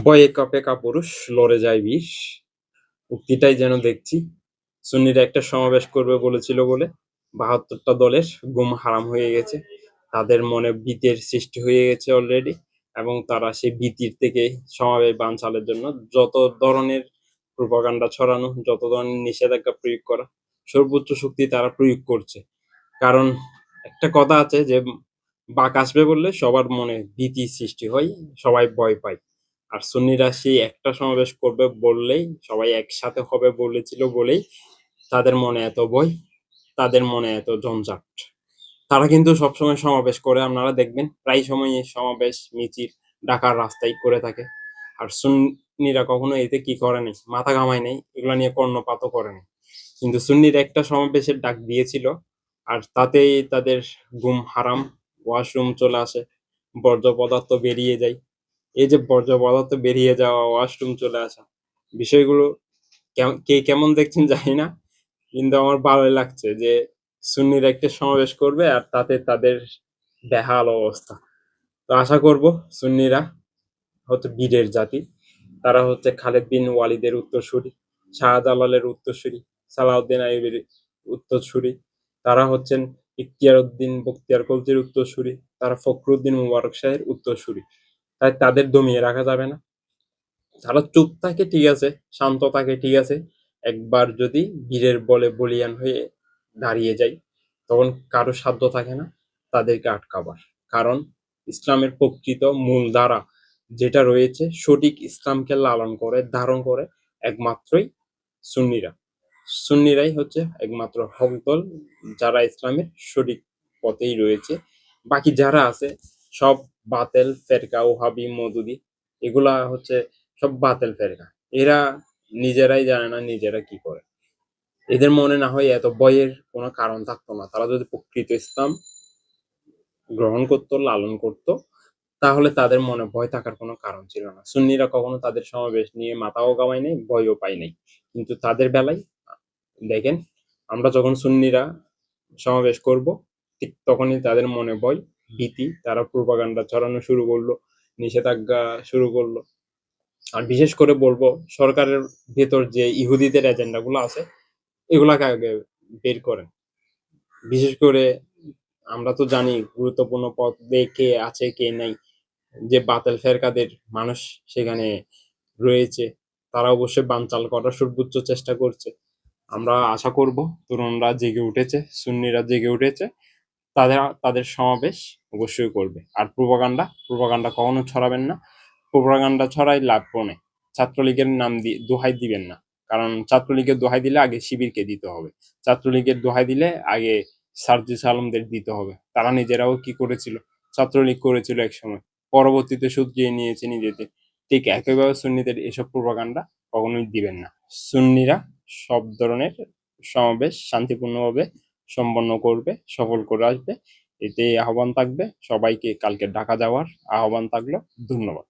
ভয়ে কাঁপে কাপুরুষ লড়ে যায় বিষ। উক্তিটাই যেন দেখছি। সুন্নিরা একটা সমাবেশ করবে বলেছিল বলে বাহাত্তরটা দলের গুম হারাম হয়ে গেছে। তাদের মনে ভীতের সৃষ্টি হয়ে গেছে অলরেডি এবং তারা সেই ভীতির থেকে সমাবেশ বানচালের জন্য যত ধরনের প্রোপাগান্ডা ছড়ানো, যত ধরনের নিষেধাজ্ঞা প্রয়োগ করা, সর্বোচ্চ শক্তি তারা প্রয়োগ করছে। কারণ একটা কথা আছে যে, বাক আসবে বললে সবার মনে ভীতি সৃষ্টি হয়, সবাই ভয় পায়। আর সুন্নিরা সেই একটা সমাবেশ করবে বললেই, সবাই একসাথে হবে বলেছিল বলেই তাদের মনে এত বই তাদের মনে এত ঝঞ্ঝাট তারা কিন্তু সবসময় সমাবেশ করে, আপনারা দেখবেন প্রায় সময় সমাবেশ, মিছিল ঢাকার রাস্তায় করে থাকে। আর সুন্নিরা কখনো এতে কি করে নাই, মাথা ঘামায় নাই, এগুলো নিয়ে কর্ণপাতও করে নাই। কিন্তু সুন্নিরা একটা সমাবেশের ডাক দিয়েছিল, আর তাতেই তাদের ঘুম হারাম, ওয়াশরুম চলে আসে, বর্জ্য পদার্থ বেরিয়ে যায়। এই যে বর্জ্য পদার্থ বেরিয়ে যাওয়া ওয়াশরুম চলে আসা, বিষয়গুলো কে কেমন দেখছেন জানি না, কিন্তু আমার ভালোই লাগছে যে সুন্নিরা একটা সমাবেশ করবে আর তাতে তাদের বেহাল অবস্থা। তো আশা করব সুন্নিরা হচ্ছে বীরের জাতি, তারা হচ্ছে খালেদ বিন ওয়ালিদের উত্তরসূরি, শাহজালালের উত্তরসূরি, সালাউদ্দিন আইবের উত্তরসূরি, তারা হচ্ছেন ইখতিয়ার উদ্দিন বক্তিয়ার কলজির উত্তরসূরি, তারা ফখরুদ্দিন মুবারক শাহের উত্তরসূরি। তাই তাদের দমিয়ে রাখা যাবে না। তারা চুপ থাকে, ঠিক আছে, শান্ত থাকে, ঠিক আছে। একবার যদি বীরের বলে বলিয়ান হয়ে দাঁড়িয়ে যায় তখন কারও সাধ্য থাকে না তাদেরকে আটকাবার। কারণ ইসলামের প্রকৃত মূল ধারা যেটা রয়েছে, সঠিক ইসলামকে লালন করে, ধারণ করে একমাত্রই সুন্নিরা। সুন্নিরাই হচ্ছে একমাত্র হক দল যারা ইসলামের সঠিক পথেই রয়েছে। বাকি যারা আছে সব বাতেল ফেরকা, ওহাবি, মদুদি, এগুলা হচ্ছে সব বাতেল ফেরকা। এরা নিজেরাই জানে না নিজেরা কি করে। এদের মনে না হয় এত ভয়ের কোনো কারণ থাকতো না। তারা যদি প্রকৃত ইসলাম গ্রহণ করতো, লালন করতো, তাহলে তাদের মনে ভয় থাকার কোনো কারণ ছিল না। সুন্নিরা কখনো তাদের সমাবেশ নিয়ে মাথাও গাওয়াই নাই, ভয়ও পায় নাই। কিন্তু তাদের বেলায়, দেখেন, আমরা যখন সুন্নিরা সমাবেশ করব, ঠিক তখনই তাদের মনে ভয় ভীতি, তারা প্রোপাগান্ডা ছড়ানো শুরু করল, নিষেধাজ্ঞা শুরু করল। আর বিশেষ করে বলব, সরকারের ভেতর যে ইহুদিদের এজেন্ডাগুলো আছে, এগুলাকে আগে বের করেন। বিশেষ করে আমরা তো জানি গুরুত্বপূর্ণ পদে কে আছে, কে নাই। যে বাতেল ফেরকাদের মানুষ সেখানে রয়েছে, তারা অবশ্যই বানচাল করার সর্বোচ্চ চেষ্টা করছে। আমরা আশা করব, তরুণরা জেগে উঠেছে, সুন্নিরা জেগে উঠেছে। তাদের তাদের সমাবেশ অবশ্যই করবে। আর প্রোপাগান্ডা প্রোপাগান্ডা কখনো ছড়াবেন না। প্রোপাগান্ডা ছড়াই লাভ নেই ছাত্রলীগের নাম দিয়ে দোহাই দিবেন না। কারণ ছাত্রলীগের দোহাই দিলে আগে শিবিরকে দিতে হবে। ছাত্রলীগের দোহাই দিলে আগে সার্জিস আলমদের দিতে হবে। তারা নিজেরাও কি করেছিল? ছাত্রলীগ করেছিল এক সময় পরবর্তীতে শুধরিয়ে নিয়েছে নিজেদের। ঠিক একইভাবে সুন্নিদের এসব প্রোপাগান্ডা কখনোই দিবেন না। সুন্নিরা সব ধরনের সমাবেশ শান্তিপূর্ণভাবে সম্পন্ন করবে, সফল করে আসবে। এতে আহ্বান থাকবে। সবাইকে কালকে ঢাকা যাওয়ার আহ্বান থাকল। ধন্যবাদ।